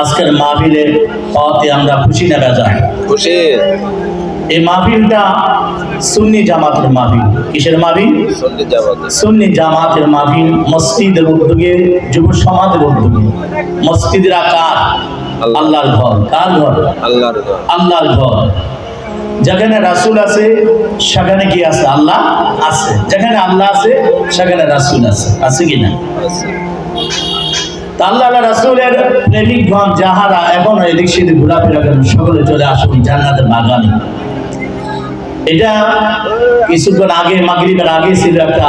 আজকের মাহফিলে হতে আমরা খুশি না বেজায় খুশি। এই মাহফিলটা সুন্নি জামাতের মাহফিল। কিসের মাহফিল? সুন্নি জামাতের। মাহফিল মসজিদের উদ্যোগে যুব সমাজের উদ্যোগে। মসজিদের আকার আল্লাহর ঘর। কার ঘর? আল্লাহর ঘর। আল্লাহর ঘর। যেখানে রাসূল আছে সেখানে কি আছে? আল্লাহ আছে। যেখানে আল্লাহ আছে সেখানে রাসূল আছে। আছে কি না? আল্লাহ রাসূলের প্রেমিকগণ যাহারা এখন এদিক সেদিক ঘোরাফেরা করেন সকলে চলে আসুন জান্নাতের বাগানে এটা কিছুক্ষণ আগে, মাগরিবের আগে ছিল একটা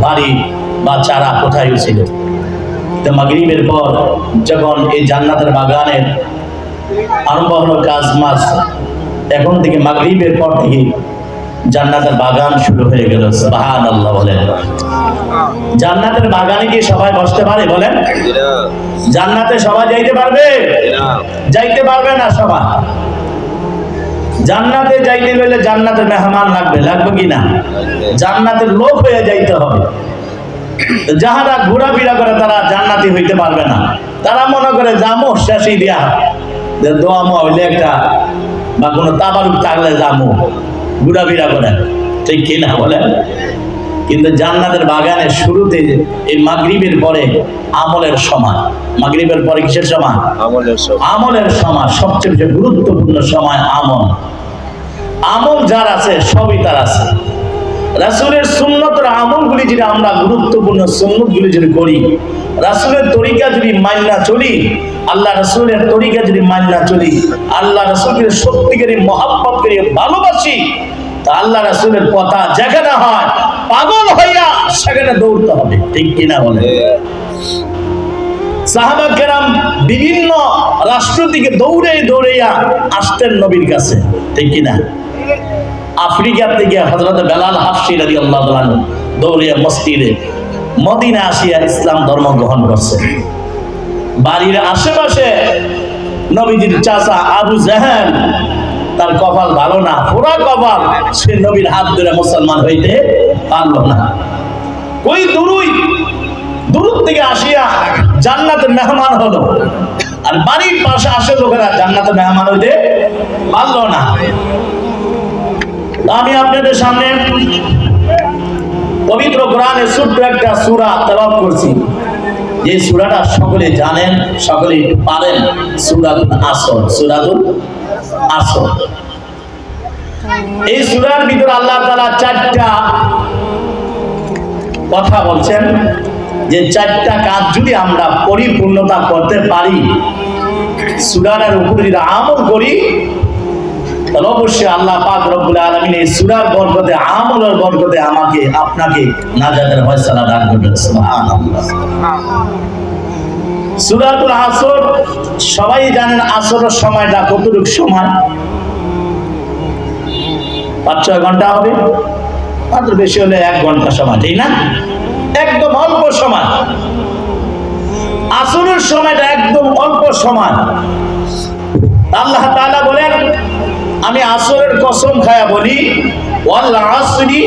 বাড়ি বা চারা কোথায় ছিল। তো মাগরিবের পর যখন এই জান্নাতের বাগানের আরম্ভ হলো কাজ মাস এখন থেকে মাগরিবের পর থেকে জান্নাতের বাগান শুরু হয়ে গেল সুবহান আল্লাহ বলেন। জান্নাতের বাগানে কি সবাই বসতে পারে, বলেন? জান্নাতে সবাই যাইতে পারবে। যাইতে পারবে না সবাই। জান্নাতে যাইতে গেলে জান্নাতে মেহমান লাগবে লাগবে কি না? জান্নাতের লোক হয়ে যাইতে হবে। যাহারা ঘোরাফেরা করে তারা জান্নাতি হইতে পারবে না। তারা মনে করে জামো শেষই দিয়া। দোয়ামো হইলে একটা, বা কোনো তাবারুক থাকলে জামো ঘোরাফেরা করে ঠিক কি না বলেন? কিন্তু জান্নাতের বাগানের শুরুতে এই মাগরিবের পরে আমলের সময় মাগরিবের পরে কিসের সময় আমলের সব আমলের সময় সবচেয়ে বেশি গুরুত্বপূর্ণ সময় আমল। আমল যার আছে সবই তার আছে। রাসূলের সুন্নতের আমলগুলি যদি আমরা গুরুত্বপূর্ণ সুন্নতগুলি যদি করি রাসূলের তরিকা যদি মান্না চলি, আল্লাহ রাসূলের তরিকা যদি মান্না চলি, আল্লাহ রাসূলকে সত্যিকারী মহাব্বত করে ভালোবাসি, তা আল্লাহ রাসূলের কথা যেখানে হয়, পাগল হইয়া সেখানে দৌড়তে হবে। ঠিক কিনা বলে সাহাবা কেরাম বিভিন্ন রাষ্ট্র থেকে দৌড়ে দৌড়াইয়া আসতেন নবীর কাছে। ঠিক কিনা? আফ্রিকা থেকে হজরত বেলাল হাফসি রাজি আল্লাহ দৌড়িয়া মসজিদে মদিনা আসিয়া ইসলাম ধর্ম গ্রহণ করছে। বাড়ির আশেপাশে নবীজির চাচা আবু জাহেল, তার কপাল ভালো না, পুরা কপাল সে নবীর হাত ধরে মুসলমান হইতে পারল না। ওই দুরুই দূর থেকে আসিয়া জান্নাতের মেহমান হলো। আর বাড়ির পাশে আসে লোকেরা জান্নাতের মেহমান হইতে পারল না। আমি আপনাদের সামনে পবিত্র কোরআনে ছোট্ট একটা সূরা তেলাওয়াত করছি। যে সুরাটা সকলে জানেন, সকলে পারেন। সূরাতুল আসর সূরাতুল আসর। এই সূরার ভিতরে আল্লাহ তালা চারটা কথা বলছেন। যে চারটা কাজ যদি আমরা পরিপূর্ণতা করতে পারি সুরারের উপর আমল করি তাহলে অবশ্যই আল্লাহ পাক রব্বুল আলামিন এই সুরার বরকতে, আমলের বরকতে আমাকে, আপনাকে নাজাতের ফয়সালা দান করবেন সূরাতুল আসর, সবাই জানেন আসরের সময়টা কতটুকু সময় পাঁচ, ছয় ঘণ্টা হবে? মাত্র বেশি হলে এক ঘণ্টা সময় ঠিক না? একদম অল্প সময় আসরের সময়টা একদম অল্প সময় আল্লাহ তাআলা বলেন আমি আসরের কসম খায়া বলি ওয়াল আসরি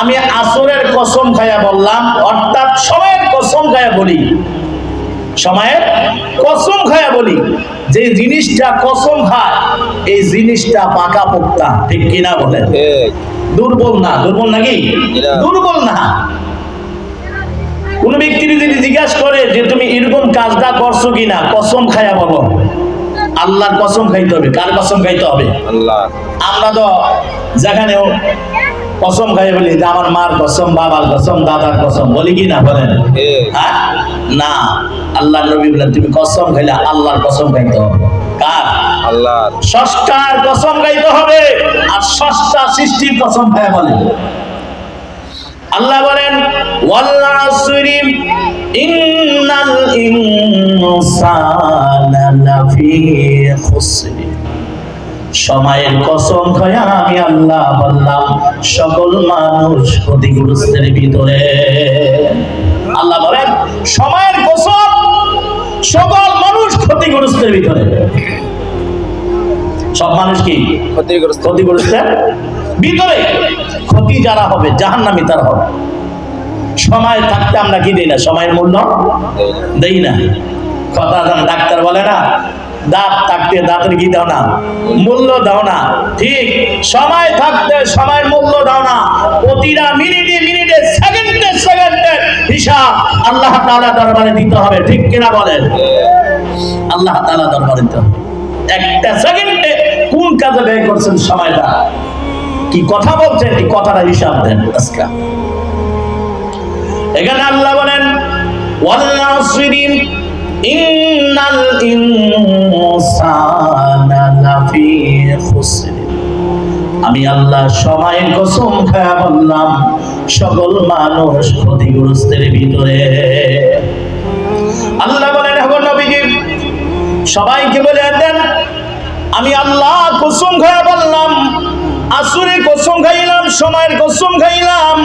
আমি আসরের কসম খায়া বললাম অর্থাৎ সময়ের কসম খায়া বলি। সময়ের কসম খায়া বলি। যে জিনিসটা কসম খায় এই জিনিসটা পাকা পোক্তা ঠিক কিনা বলে দুর্বল না দুর্বল নাকি? দুর্বল না। কোন ব্যক্তি যদি জিজ্ঞাসা করে যে তুমি এরকম কাজটা করছ কিনা কসম খায়া বলো। আল্লাহর কসম খাইতে হবে। কার কসম খাইতে হবে? আল্লাহ। আমরা তো যেখানে কসম খাই বলি যে আমার মার কসম বাবার কসম দাদার কসম বলি কি না বলেন? হ্যাঁ? না। আল্লাহ নবী বলেন তুমি কসম খাইলে আল্লাহর কসম খাইতে হবে। কার? আল্লাহর। ষষ্ঠার কসম গাইতে হবে আর ষষ্ঠা সৃষ্টির কসম খায় বলেন। আল্লাহ বলেন ওয়াল আসরি ইন্নাল ইনসানা সময়ের কসম খায়া আমি আল্লাহ বললাম সকল মানুষ ক্ষতিগ্রস্তের ভিতরে। আল্লাহ বলেন সময়ের কসম সকল মানুষ ক্ষতিগ্রস্তের ভিতরে। সব মানুষ কি? ক্ষতিগ্রস্ত। ক্ষতিগ্রস্তের ভিতরে। ক্ষতি যারা হবে জাহান্নামী তারা হবে। সময় থাকতে আমরা কি দিই না? সময়ের মূল্য দেই না। কথা ডাক্তার বলে না, দাঁত থাকতে দাঁতের কি দাও না, মূল্য দাও না। ঠিক সময় থাকতে সময়ের মূল্য দাও না। প্রতিটা মিনিটে মিনিটে, সেকেন্ডে সেকেন্ডে হিসাব আল্লাহ তাআলা দরবারে দিতে হবে। ঠিক কিনা বলেন? আল্লাহ তাআলা দরবারে দিতে হবে। একটা সেকেন্ডে কোন কাজে ব্যয় করছেন সময়টা? কি কথা বলছেন এই কথাটা হিসাব দেন আজকে। এখানে আল্লাহ বলেন ওয়াল্লাসরি ইন্নাল ইনসানা লাফি খুসর। আমি আল্লাহ সময়ের কসম খায়া বললাম, সকল মানুষ ক্ষতিগ্রস্তের ভিতরে। আল্লাহ বলেন এখন নবীজি, সবাইকে বলে দেন, আমি আল্লাহ কসম খায়া বললাম আসুরে কসম খাইলাম, সময়ের কসম খাইলাম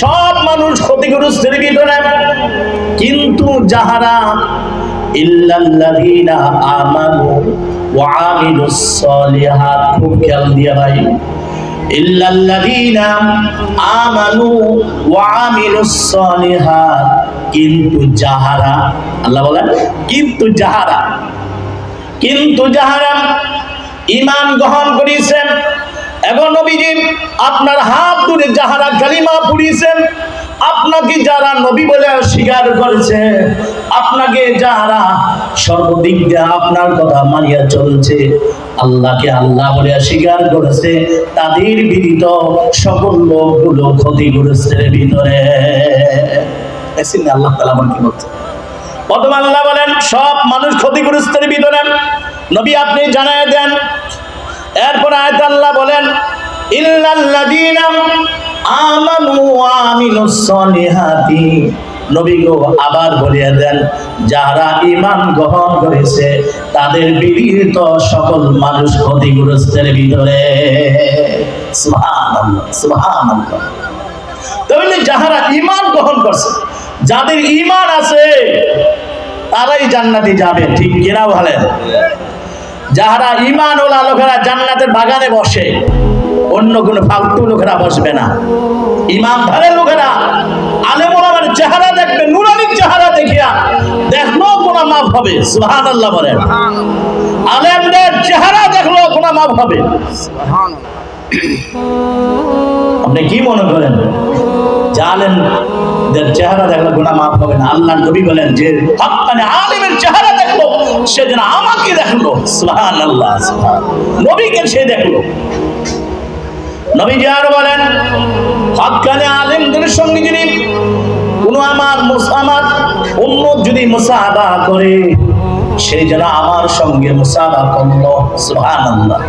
সব মানুষ ক্ষতিগ্রস্তের ভিতরে কিন্তু যাহারা ইল্লাল্লাযীনা আমানু ওয়া আমিলুস সলিহাত, খুব খেয়াল দিয়ে ভাই, ইল্লাল্লাযীনা আমানু ওয়া আমিলুস সলিহাত, কিন্তু যাহারা, আল্লাহ বলেন, কিন্তু যাহারা কিন্তু যাহারা ইমান গ্রহণ করিয়েছেন এখন নবীজি আপনার হাত ধরে যাহারা কালিমা পুড়িয়েছেন, আপনাকে যারা নবী বলে স্বীকার করেছে, আপনাকে যারা সর্বদিক দিয়ে আপনার কথা মানিয়া চলছে, আল্লাহকে আল্লাহ বলে স্বীকার করেছে, তাদের বিদিত সকল লোকগুলো ক্ষতিগ্রস্তের ভিতরে। আল্লাহ তালা আমার কি বলছে। প্রথম আল্লাহ বলেন, সব মানুষ ক্ষতিগ্রস্তের ভিতরে। নবী আপনি জানায় দেন এরপর আয়াত আল্লাহ বলেন, ইল্লাল্লাযীনা আমানু ওয়া আমিলুস সলিহাতি। নবী আবার বলিয়া দেন, যারা ঈমান গ্রহণ করেছে, তাদের বিদিত সকল মানুষ ক্ষতিগ্রস্তের ভিতরে। তাহলে যাহারা ঈমান গ্রহণ করছে, যাদের ইমান আছে, তারাই জান্নাতে যাবে। ঠিক কিনা বলেন? যাহারা ইমান লোকেরা জান্নাতের বাগানে বসে, অন্য কোনো ফালতু লোকেরা বসবে না। ইমান লোকেরা চেহারা দেখবে, নুরানির চেহারা দেখিয়া দেখল হবে সুহান আল্লাহ বলেন। আলেমদের চেহারা দেখল কোনা মাপ হবে। আপনি কি মনে করেন? চেহারা দেখল গুণা মাফ হবে না? আল্লাহ নবী বলেন যে হকানে আলেমের চেহারা সে যেন আমাকে দেখল। আল্লাহ নবীকে সে দেখল। নবী আর বলেন হকানে আলেমদের সঙ্গে যদি কোনো আমার আমার উম্মত যদি মুসাহাবা করে, সে যেন আমার সঙ্গে মুসাফা করল। সুবহানাল্লাহ।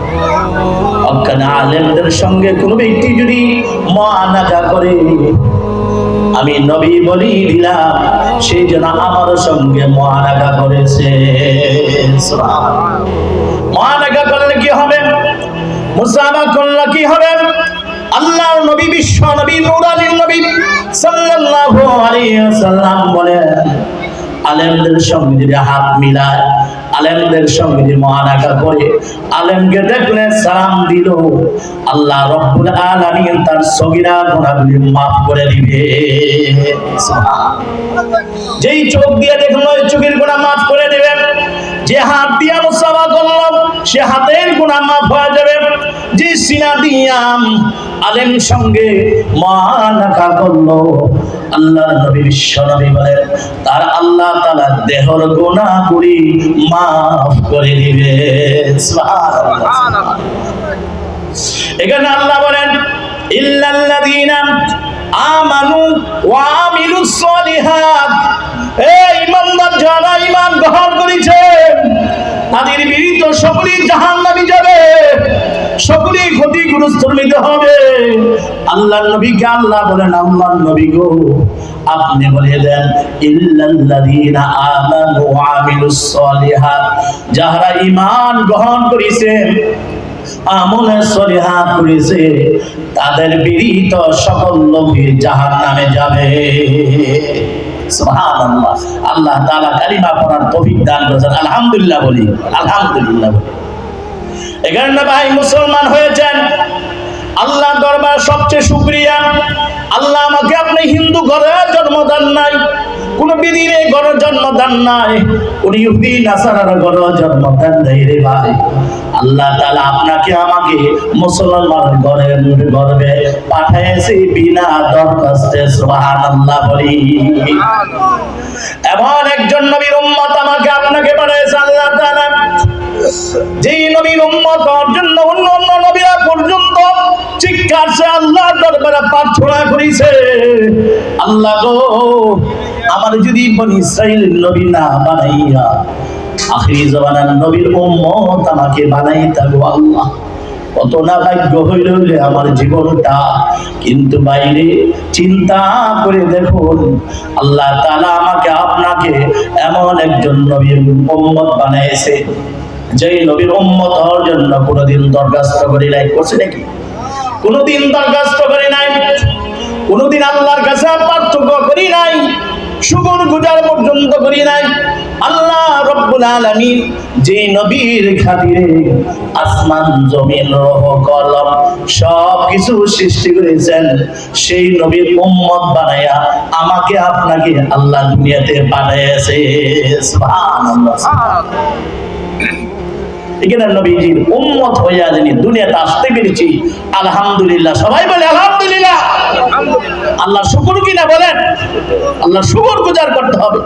অজ্ঞান আলেমদের সঙ্গে কোনো ব্যক্তি যদি মহানাকা করে আমি নবী বলি দিলাম, সেই জন্য আমার সঙ্গে মহানাগা করেছে। মহানাগা করলে কি হবে? মুসাফা করলে কি হবে? আল্লাহ নবী, বিশ্ব নবী নুরানির নবী সাল্লাল্লাহু আলাইহি ওয়াসাল্লাম বলেন আলেমদের সঙ্গে যদি হাত মিলায় আলেমদের সঙ্গে যদি মহানাকা করে আলেমকে দেখলে সালাম দিল। আল্লাহ রব্বুল আলামিন তার সগিরা গুনাহগুলি মাফ করে দিবে। যেই চোখ দিয়ে দেখল ওই চোখের গুনাহ মাফ করে দিবেন। যে হাত দিয়া মুসাফা করল সে হাতের গুনাহ মাফ হয়ে যাবে। যে সিনা দিয়াম আলেম সঙ্গে মানাকা করল আল্লাহ নবী বিশ্ব নবী বলেন তার আল্লাহ তাআলা দেহর গুনাহগুলি মাফ করে দিবে। সুবহানাল্লাহ। এখানে আল্লাহ বলেন ইল্লাল্লাযীনা আমানু ওয়া আমিলুস সলিহাত। এই ইমানদার যারা ইমান গ্রহণ করেছে, তাদের বিরুদ্ধে সকলেই জাহান্নামে যাবে, সকলেই ক্ষতিগ্রস্ত হবে। আল্লাহর নবীকে আল্লাহ বলেন আল্লাহর নবী গো, আপনি বলে দেন, ইল্লাল্লাযীনা আমানু ওয়া আমিলুস সলিহাত। যারা ঈমান গ্রহণ করেছে আমলে সলিহাত করেছে তাদের বিরিত সকল লোকে জাহান নামে যাবে আল্লাহ তাআলা কালিমা পড়ার তৌফিক দান করেছেন। আলহামদুলিল্লাহ বলি আলহামদুলিল্লাহ বলি। এখানে ভাই, মুসলমান হয়েছেন। আল্লাহ দরবার সবচেয়ে শুকরিয়া। আল্লাহ আমাকে আপনি হিন্দু ঘরে জন্ম দেন নাই। কোন বিদিনে গণ জন্ম দেন নাই। কোন ইহুদি, নাসারার গণ জন্ম দেন নাই রে ভাই। আল্লাহ তাআলা আপনাকে আমাকে মুসলমান ঘরের গর্বে পাঠিয়েছে বিনা দরখাস্তে, সুবহানাল্লাহ বলি। এমন একজন নবীর উম্মত আমাকে আপনাকে পাঠিয়েছে আল্লাহ তাআলা। যেই নবীর উম্মত জন্য অন্য অন্য নবীরা পর্যন্ত চিৎকার সে আল্লাহ দরবারে প্রার্থনা করেছে। আল্লাহ গো আমার যদি বনি ইসরাইল নবী না বানাইয়া, আখিরি জমানার নবীর উম্মত আমাকে বানাইতা গো আল্লাহ। কত না ভাগ্য হইল আমার জীবনটা। কিন্তু বাইরে চিন্তা করে দেখুন, আল্লাহ তাআলা আমাকে আপনাকে এমন একজন নবীর উম্মত বানাইছে, যেই নবীর উম্মত হওয়ার জন্য কোনোদিন দরখাস্ত করি নাই। করছে নাকি? কোনোদিন দরখাস্ত করি নাই। কোনোদিন আল্লাহর কাছে পার্থক্য করি নাই। শুকর গুজার পর্যন্ত করি নাই আল্লাহ রব্বুল আলামিন যে নবীর খাতিরে আসমান, জমিন, রহ, কলম সব কিছু সৃষ্টি করেছেন, সেই নবীর উম্মত বানায়া আমাকে আপনাকে আল্লাহ দুনিয়াতে পাঠিয়েছে সুবহানাল্লাহ। এখানে নবীজির উম্মত হইয়া যিনি দুনিয়াতে আসতে পেরেছি, আলহামদুলিল্লাহ। সবাই বলে, আলহামদুলিল্লাহ। আল্লাহ শুকুর কিনা বলেন? আল্লাহ শুকুর গুজার করতে হবে।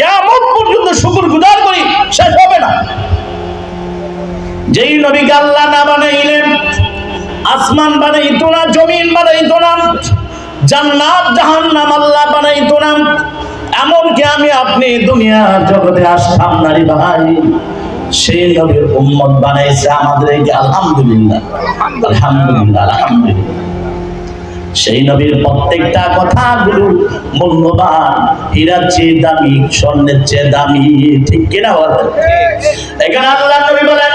কেমন পর্যন্ত শুকুর গুজার করি, শেষ হবে না। যেই নবীকে আল্লাহ না বানাইলেন, আসমান বানাইতো না, জমিন বানাইতো না, জান্নাত, জাহান্নাম আল্লাহ বানাইতো না, এমনকি আমি আপনি দুনিয়ার জগতে আসতাম নারী ভাই। সেই নবীর উম্মত বানাইছে আলহামদুলিল্লাহ। আলহামদুলিল্লাহ আলহামদুলিল্লাহ। সেই নবীর প্রত্যেকটা মূল্যবান, হীরার চেয়ে দামি, স্বর্ণের চেয়ে দামি, ঠিক কিনা এখানে আল্লাহ নবী বলেন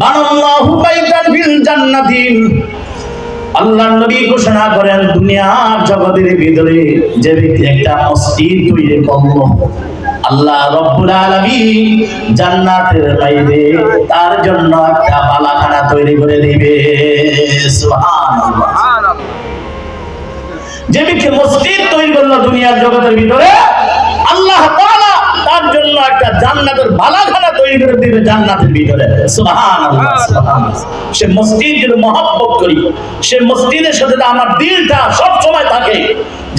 বানাল্লাহু বাইতান ফিল জান্নাতি। আল্লাহ নবী ঘোষণা করেন, দুনিয়ার জগতের ভিতরে যে ব্যক্তি একটা মসজিদ তৈরি করল আল্লাহ রব্বুল আলামিন জান্নাতের বাইরে তার জন্য একটা বালাখানা তৈরি করে দিবে। সুবহানাল্লাহ। যে ব্যক্তি মসজিদ তৈরি করল দুনিয়ার জগতের ভিতরে, আল্লাহ তাআলা তার জন্য একটা জান্নাতের বালাখানা তৈরি করে দিবে জান্নাতের ভিতরে। সে মসজিদ যদি মহব্বত করি। সে মসজিদের সাথে আমার দিলটা সব সময় থাকে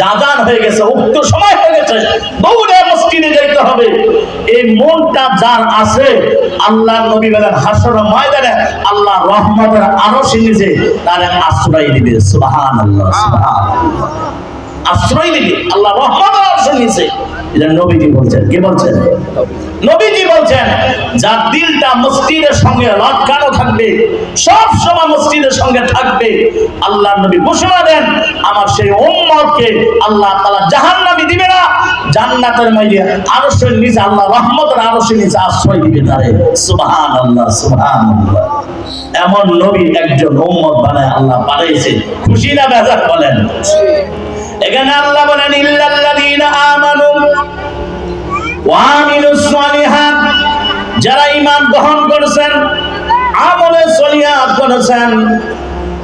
জাজান হয়ে গেছে উক্ত সময় হয়ে গেছে দৌড়ে মসজিদে যাইতে হবে। এই মনটা যার আছে আল্লাহ নবী বলেন হাসর ময়দানে আল্লাহ রহমতের আরও নিচে তার আশ্রয় দিবে। সুবহানাল্লাহ আশ্রয় দিবে আল্লাহ রহমতের আরও নিচে এটা নবীজি বলছেন। কে বলছেন? নবীজি বলছেন, যার দিলটা মসজিদের সঙ্গে লটকানো থাকবে, সব সময় মসজিদের সঙ্গে থাকবে, আল্লাহ নবী ঘোষণা দেন, আমার সেই উম্মতকে আল্লাহ তাআলা জাহান্নামে দিবে না, জান্নাতের মাঝে আরশের নিচে, আল্লাহ রহমতের আরশের নিচে আশ্রয় দিবে তারে। সুবহানাল্লাহ সুবহানাল্লাহ। এমন নবী একজন উম্মত বানায় আল্লাহ পাঠাইছে খুশি না বেজার বলেন? এখানে আল্লাহ বলেন যারা ঈমান গ্রহণ করেছেন, আমলে সলিহাত করেছেন,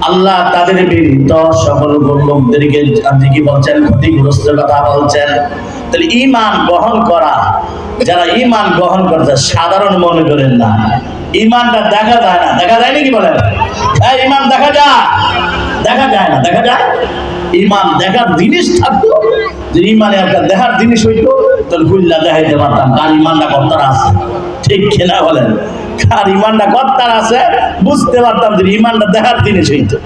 আল্লাহ তাদের বিরুদ্ধ সকল লোকদেরকে আপনি কি বলছেন, ক্ষতিগ্রস্ত কথা বলছেন? তাহলে ঈমান গ্রহণ করা, যারা ইমান গ্রহণ করছে, সাধারণ মনে করেন না। ইমানটা দেখা যায় না। দেখা যায় নাকি বলেন? হ্যাঁ ঈমান দেখা যায়। দেখা যায় না। দেখা যায়? ইমান দেখার জিনিস থাকতো, যে ইমানে একটা দেখার জিনিস হইতো তাহলে গুল্লা দেখাইতে পারতাম, কার ইমানটা কর্তার আছে? ঠিক কিনা বলেন? কার ইমানটা কর্তার আছে, বুঝতে পারতাম যে ইমানটা দেখার জিনিস হইতো।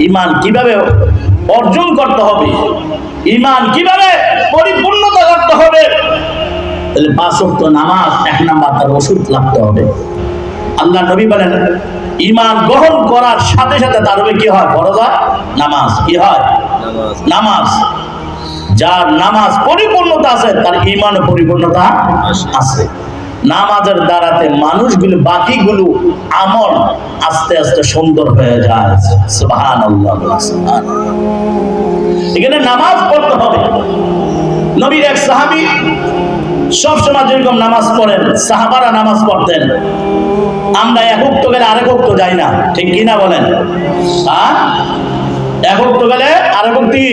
ইমান কীভাবে অর্জন করতে হবে? ইমান কীভাবে পরিপূর্ণতা করতে হবে? তাহলে ওয়াক্ত নামাজ, এক নাম্বার তার ওষুধ লাগতে হবে। আল্লাহ নবী বলেন, ইমান গ্রহণ করার সাথে সাথে তার কি হয়? হয়? নামাজ। কি হয়? নামাজ। যার নামাজ পরিপূর্ণতা আছে, তার ইমান পরিপূর্ণতা আছে। নামাজের দ্বারাতে মানুষগুলো বাকিগুলো আমল আস্তে আস্তে সুন্দর হয়ে যায়। সুবহানাল্লাহ। এখানে নামাজ পড়তে হবে। নবীর এক সাহাবী সব সময় যেরকম নামাজ পড়েন, সাহাবারা নামাজ পড়তেন। আমরা এক উক্ত গেলে আরেক উক্ত যাই না। ঠিক কিনা বলেন? হ্যাঁ? এক ভক্ত গেলে আর ভক্তি?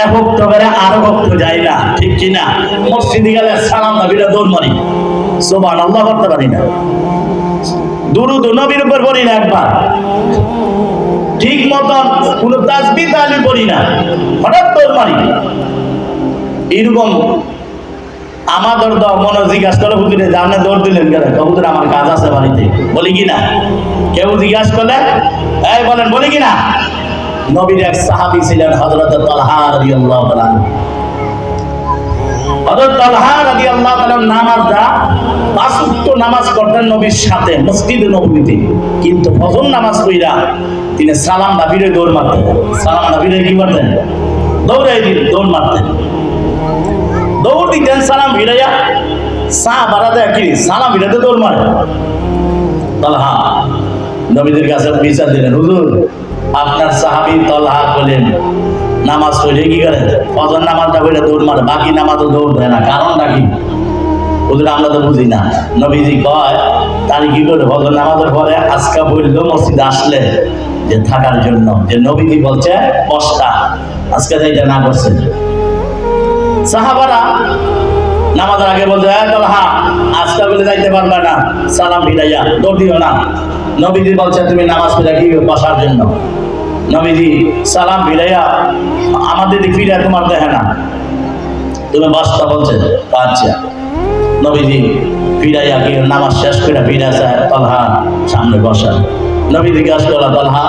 এক ভক্ত গেলে আর ভক্ত যায় না, ঠিক কি না মসজিদে গেলে সালাম নবীরা দৌড় মারি সোবান আল্লাহ করতে পারি না। দুরুদ নবীর উপর পড়ি না একবার। ঠিক মতন কোন তাজবি তালি করি না। হঠাৎ দৌড় মারি এরকম আমাদের তো মনে জিজ্ঞাসা করে, হুজুরে জানে দৌড় দিলেন কেন? হুজুর, আমার কাজ আছে বাড়িতে। বলি কি না? কেউ জিজ্ঞাসা করলে, এই বলেন, বলি কি না নবীর এক সাহাবী ছিলেন হযরত তালহা রাদিয়াল্লাহু তাআলা হযরত তালহা রাদিয়াল্লাহু তাআলা নামাজটা পাঁচ নামাজ পড়তেন নবীর সাথে, মসজিদে নববীতে কিন্তু ফজর নামাজ পড়া তিনি সালাম দাবিরে দৌড় মারতেন। সালাম দাবিরে কি করতেন দৌড়াই দিন দৌড় মারতেন। দৌড় দিতেন, সালাম ভিড়াইয়া সা বাড়াতে কি, সালাম ভিড়াতে দৌড় মারে। তলহা নবীদের কাছে বিচার দিলেন, হুজুর, আপনার সাহাবি তলহা বলেন নামাজ পড়ে কি করে? ফজর নামাজটা পড়ে দৌড় মারে, বাকি নামাজও দৌড় দেয় না। কারণটা কি? হুজুর, আমরা তো বুঝি না। নবীজি কয় তার কি করে ফজর নামাজের পরে আজকা বলল মসজিদে আসলে যে থাকার জন্য। যে নবীজি বলছে বসটা আজকে এইটা না করছে। সাহাবারা নামাজের আগে বলছে হ্যাঁ আজকা বলে যাইতে পারবে না। সালাম ফিরাইয়া, দৌড় দিও না। নবীজি বলছে তুমি নামাজ পড়ে কি বসার জন্য? নবীজি, সালাম ফিরাইয়া আমাদের ফিরে তোমার দেখে না। তুমি বাসটা বলছে আচ্ছা নবীজি ফিরাইয়া কি নামাজ শেষ করে ফিরে আসে, তলহা, সামনে বসা। নবী জিজ্ঞাসা করলা, তলহা,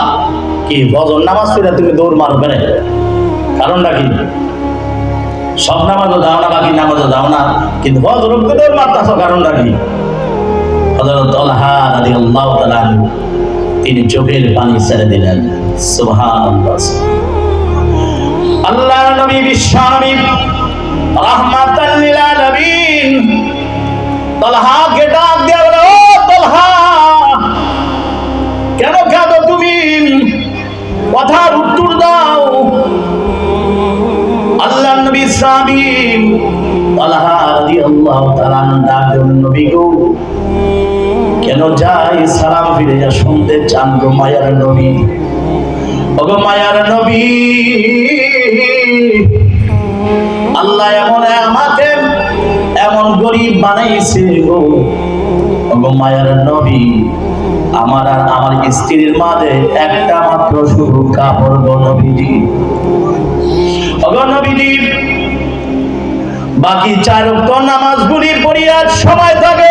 কি বজন নামাজ ফিরে তুমি দৌড় মারো কেন কারণটা কি? সব নামাজও দাও না, বাকি নামাজও দাও না, কিন্তু ফজর দৌড় মারতেছ, কারণটা কি? হযরত তিনি চোখের পানি ছেড়ে দিলেন। সুবহানাল্লাহ। আল্লাহর নবী বিশ্বনবী রাহমাতাল লিল আলামিন তালহা কে ডাক দিয়ে ও তালহা, কেন কাঁদো তুমি? কথার উত্তর দাও। আল্লাহ নবী সাবিম তালহা রাদিয়াল্লাহু তাআলা ডাকলেন নবী গো কেন যাই সালাম ফিরে যা শুনতে চান গো মায়ার নবী। ওগো মায়ার নবী, আল্লাহ এমন আমাকে এমন গরিব বানাইছে গো। ওগো মায়ার নবী, আমার আর আমার স্ত্রীর মাঝে একটা মাত্র শুধু কাপড় গো নবীজি। ওগো নবীজি, বাকি চার নামাজ নামাজগুলি পড়িয়ার সময় থাকে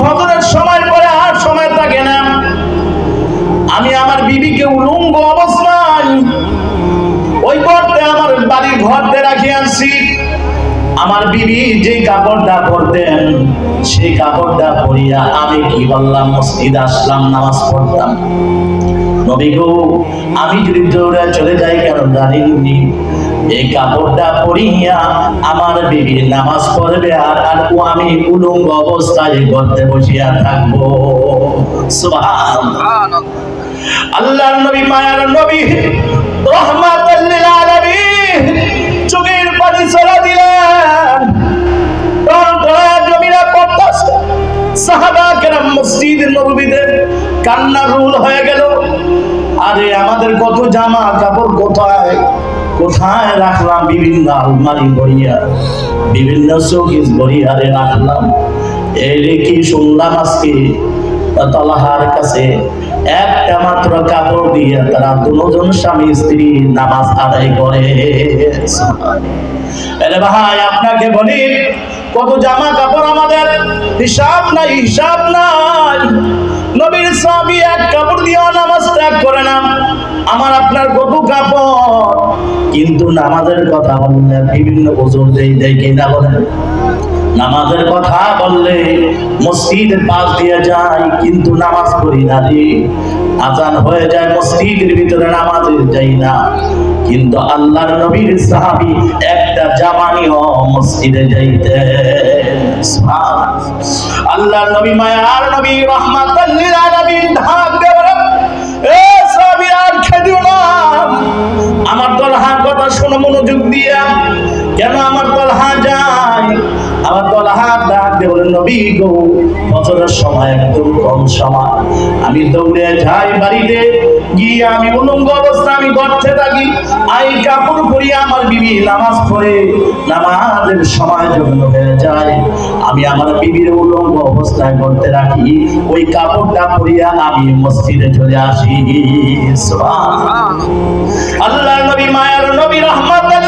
ফজরের সময় পরে আর সময় থাকে না। আমি আমার বিবিকে উলঙ্গ অবস্থায় ওই গর্তে আমার বাড়ির ঘরতে রাখি আনছি। আমার বিবি যে কাপড়টা পরতেন, সেই কাপড়টা পরিয়া আমি কি বললাম, মসজিদ আসলাম, নামাজ পড়তাম। নবী গো আমি যদি দৌড়ে চলে যাই কেন জানিনি এই কাপড়টা পরিয়া আমার বিবির নামাজ পড়বে, আর আর আমি উলঙ্গ অবস্থায় করতে বসিয়া থাকব। আল্লাহর নবী, মায়ার নবী, রহমাতাল লিল আলামিন চোখের পানি ছড়া দিলেন। টন টনা জমিরা পড়তাছে সাহাবা কেরাম মসজিদ নববীতে কান্না রুল হয়ে গেল। আরে আমাদের কত জামা কাপড় কোথায়? কোথায় রাখলাম? বিভিন্ন আলমারি ভরিয়া, বিভিন্ন শোকেস ভরিয়ারে রাখলাম। এই কি শুনলাম আজকে? তলাহার কাছে একটা মাত্র কাপড় দিয়ে তারা দুজন স্বামী স্ত্রী নামাজ আদায় করে। এরে ভাই, আপনাকে বলি, কত জামা কাপড় আমাদের? হিসাব নাই হিসাব নাই। নবীর স্বামী এক কাপড় নামাজ ত্যাগ করে না। আমার আপনার কত কাপড়। কিন্তু নামাজের কথা বললে বিভিন্ন দেই দেয় কিনা বলেন। নামাজের কথা বললে মসজিদের পাশ দিয়ে যায়, কিন্তু নামাজ পড়ি না রে। আজান হয়ে যায়, মসজিদের ভিতরে নামাজে যাই না। কিন্তু আল্লাহর নবীর সাহাবী একটা জামানিও মসজিদে যাইতে আল্লাহর নবী, মায়ার নবী রহমাতাল কেন আমার তলহা যায়? আমার তলহা ডাক দিয়ে বলেন নবী গো ফজরের সময় একদম কম সময়। আমি দৌড়ে যাই বাড়িতে, গিয়ে আমি উলঙ্গ অবস্থা আমি গর্তে থাকি আই কাপড় পরিয়ে আমার বিবি নামাজ পড়ে। নামাজের সময় যখন হয়ে যায়, আমি আমার বিবির উলঙ্গ অবস্থায় করতে রাখি। ওই কাপড়টা পরিয়া আমি মসজিদে চলে আসি। আল্লাহ নবী, মায়ার নবী রহমতুল্লাহ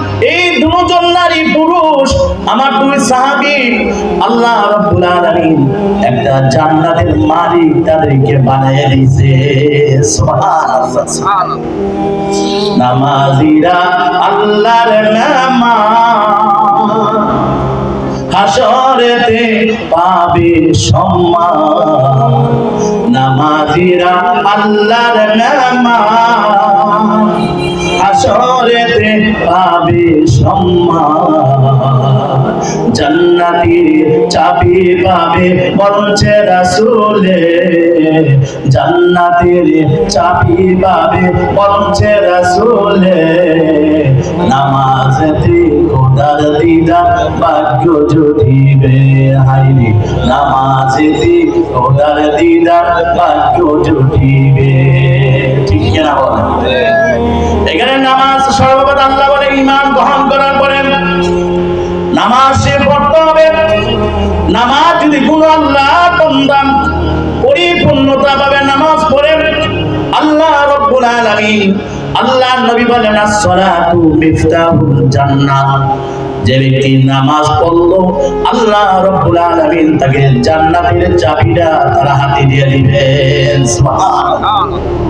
এই দুজন নারী পুরুষ, আমার দুই সাহাবী, আল্লাহ রাব্বুল আলামিন একটা জান্নাতের মালিক তাদেরকে বানিয়ে দিয়েছে। সুবহানাল্লাহ নামাজিরা আল্লাহর নামাজ হাসরেতে পাবে সম্মান। নামাজিরা আল্লাহর নামাজ হাসরেতে পাবে সম্মান। জান্নাতি চাবি পাবে বলছে রাসূলে। জান্নাতের চাবি পাবে বলছে রাসূলে। নামাজেতে খোদার দিদার ভাগ্য জুটিবে হাইরে নামাজেতে খোদার দিদার ভাগ্য জুটিবে ঠিক কিনা বলেন? এখানে নামাজ সর্বপ্রথম আল্লাহ বলে ইমান গ্রহণ করার পরে নামাজ সে পড়তে হবে। নামাজ যদি কোনো আল্লাহ বন্দান পরিপূর্ণতা পাবে নামাজ পড়ে, আল্লাহ রব্বুল আলামিন আল্লাহ নবী বলেন as-salatu মিফতাহুল জান্নাহ। যে ব্যক্তি নামাজ পড়ল, আল্লাহ রব্বুল আলামিন তাকে জান্নাতের চাবিটা তার হাতে দিয়ে দিবেন। সুবহানাল্লাহ।